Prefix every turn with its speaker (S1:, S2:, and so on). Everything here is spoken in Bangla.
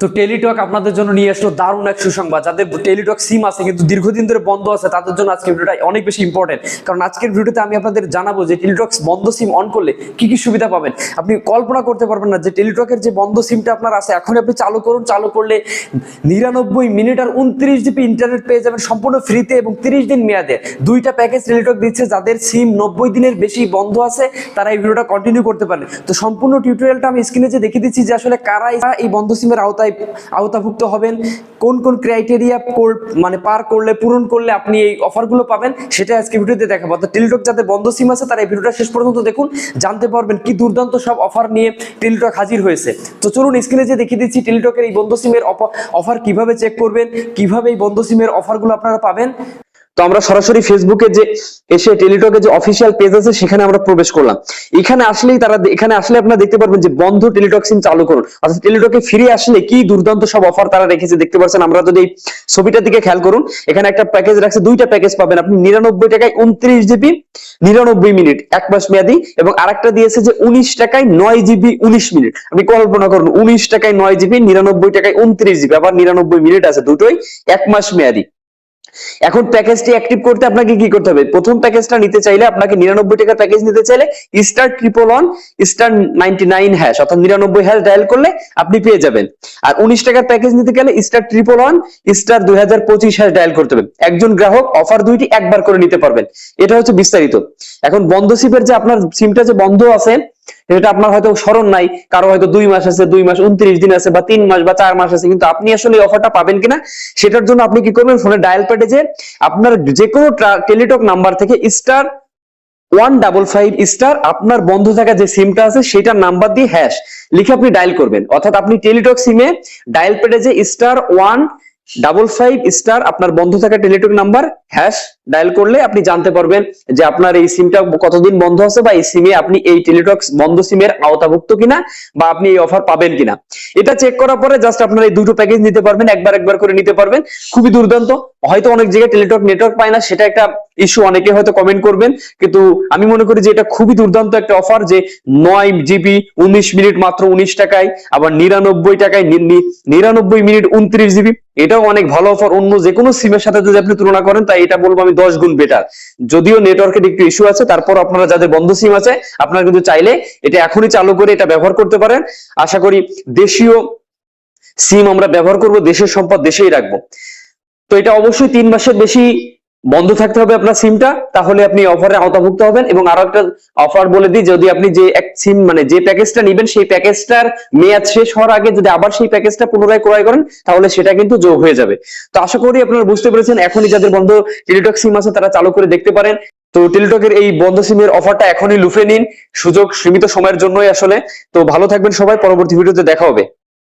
S1: তো টেলিটক আপনাদের জন্য নিয়ে আসলো দারুণ এক সুসংবাদ। যাদের টেলিটক সিম আছে কিন্তু দীর্ঘদিন ধরে বন্ধ আছে, তাদের জন্য আজকের ভিডিওটা অনেক বেশি ইম্পর্টেন্ট কারণ আজকের ভিডিওতে আমি আপনাদের জানাব যে টেলিটক বন্ধ সিম অন করলে কি কি সুবিধা পাবেন। আপনি কল্পনা করতে পারবেন না যে টেলিটকের যে বন্ধ সিমটা আপনার আছে এখন আপনি চালু করুন। চালু করলে নিরানব্বই মিনিট আর উনত্রিশ জিবি ইন্টারনেট পেয়ে যাবেন সম্পূর্ণ ফ্রিতে এবং তিরিশ দিন মেয়াদে। দুইটা প্যাকেজ টেলিটক দিচ্ছে, যাদের সিম নব্বই দিনের বেশি বন্ধ আছে, তারা এই ভিডিওটা কন্টিনিউ করতে পারেন তো সম্পূর্ণ টিউটোরিয়ালটা আমি স্ক্রিনে যে দেখিয়ে দিচ্ছি যে আসলে কারা এই বন্ধ সিমের আওতায় আওতাভুক্ত হবেন, কোন কোন ক্রাইটেরিয়া মানে পার করলে, পূরণ করলে আপনি এই অফারগুলো পাবেন, সেটা আজকে ভিডিওতে দেখাবো। তো টিলটক যাদের বন্ধ সিম আছে, তারা এই ভিডিওটা শেষ পর্যন্ত দেখুন, জানতে পারবেন কি দুর্দান্ত সব অফার নিয়ে টিলটক হাজির হয়েছে। তো চলুন স্ক্রিনে যে দেখিয়ে দিচ্ছি, টিলটকের এই বন্ধ সিমের অফার কীভাবে চেক করবেন, কীভাবে এই বন্ধ সিমের অফারগুলো আপনারা পাবেন তো আমরা সরাসরি ফেসবুকে যে এসে টেলিটকে যে অফিসিয়াল পেজ আছে, সেখানে আমরা প্রবেশ করলাম। এখানে আসলেই তারা এখানে আসলে আপনারা দেখতে পারবেন যে বন্ধ টেলিটক সিম চালু করুন। অর্থাৎ টেলিটকে ফিরে আসলে কি দুর্দান্ত সব অফার তারা রেখেছে দেখতে পাচ্ছেন আমরা যদি ছবিটার দিকে খেয়াল করুন, এখানে একটা প্যাকেজ রাখছে, দুইটা প্যাকেজ পাবেন আপনি। নিরানব্বই টাকায় উনত্রিশ জিবি নিরানব্বই মিনিট, এক মাস মেয়াদি, এবং আরেকটা দিয়েছে যে উনিশ টাকায় নয় জিবি উনিশ মিনিট। আপনি কল্পনা করুন, উনিশ টাকায় নয় জিবি নিরানব্বই টাকায় উনত্রিশ জিবি আবার নিরানব্বই মিনিট আছে দুটোই, এক মাস মেয়াদি। এখন প্যাকেজটি অ্যাক্টিভ করতে আপনাকে কি করতে হবে? প্রথম প্যাকেজটা নিতে চাইলে আপনাকে নিরানব্বই টাকার প্যাকেজ নিতে চাইলে star triple one star ninety nine hash অর্থাৎ নিরানব্বই হ্যাশ ডায়াল করলে আপনি পেয়ে যাবেন। আর উনিশ টাকার প্যাকেজ নিতে গেলে স্টার ট্রিপল ওয়ান স্টার দুই হাজার পঁচিশ হ্যাশ ডায়াল করতে হবে। একজন গ্রাহক অফার দুইটি একবার করে নিতে পারবেন। এটা হচ্ছে বিস্তারিত। এখন বন্ধ সিপের যে আপনার সিমটা যে বন্ধ আছে এটা আপনার হয়তো স্মরণ নাই, কারও হয়তো দুই মাস আছে, দুই মাস, উনত্রিশ দিন আছে বা তিন মাস বা চার মাস আছে, কিন্তু আপনি আসলে এই অফারটা পাবেন কিনা, সেটার জন্য আপনি কি করবেন? ফোনে ডায়াল প্যাডে যে আপনার যে কোনো টেলিটক নাম্বার থেকে star one double five star আপনার বন্ধ থাকা যে সিমটা আছে, সেটার নাম্বার দিয়ে হ্যাশ লিখে আপনি ডায়াল করবেন। অর্থাৎ আপনি টেলিটক সিমে ডায়াল প্যাডে যে star one double five star আপনার বন্ধ থাকা টেলিটক নাম্বার হ্যাশ ডায়াল করলে আপনি জানতে পারবেন যে আপনার এই সিমটা কতদিন বন্ধ আছে বা এই সিমে আপনি এই টেলিটক বন্ধ সিমের আওতাভুক্ত কিনা বা আপনি এই অফার পাবেন কিনা। এটা চেক করার পরে জাস্ট আপনার এই দুটো প্যাকেজ নিতে পারবেন, একবার একবার করে নিতে পারবেন। খুবই দুর্দান্ত। হয়তো অনেক জায়গায় টেলিটক নেটওয়ার্ক পায় না, সেটা একটা ইস্যু অনেকে হয়তো কমেন্ট করবেন, কিন্তু আমি মনে করি যে এটা খুবই দুর্দান্ত একটা অফার যে নয় জিবি উনিশ মিনিট মাত্র উনিশ টাকায়, আবার নিরানব্বই টাকায় নিরানব্বই মিনিট উনত্রিশ জিবি এটাও অনেক ভালো অফার অন্য যে কোনো সিমের সাথে যদি আপনি তুলনা করেন, তাই এটা বলব আমি দশ গুণ বেটার যদিও নেটওয়ার্কের একটু ইস্যু আছে, তারপর আপনারা যাদের বন্ধ সিম আছে, আপনারা কিন্তু চাইলে এটা এখনই চালু করে এটা ব্যবহার করতে পারেন। আশা করি দেশীয় সিম আমরা ব্যবহার করব, দেশের সম্পদ দেশেই রাখব। তো এটা অবশ্যই তিন মাসের বেশি বন্ধ থাকতে হবে আপনার সিমটা, তাহলে আপনি অফারে আওতাভুক্ত হবেন এবং আরও একটা অফার বলে দিই, যদি আপনি যে এক সিম মানে যে প্যাকেজটা নেবেন, সেই প্যাকেজটার মেয়াদ শেষ হওয়ার আগে যদি আবার সেই প্যাকেজটা পুনরায় ক্রয় করেন, তাহলে সেটা কিন্তু যোগ হয়ে যাবে। তো আশা করি আপনারা বুঝতে পেরেছেন, এখনই যাদের বন্ধ টেলিটক সিম আছে, তারা চালু করে দেখতে পারেন। তো টেলিটকের এই বন্ধ সিমের অফারটা এখনই লুফে নিন। সুযোগ সীমিত সময়ের জন্যই আসলে। তো ভালো থাকবেন সবাই, পরবর্তী ভিডিওতে দেখা হবে।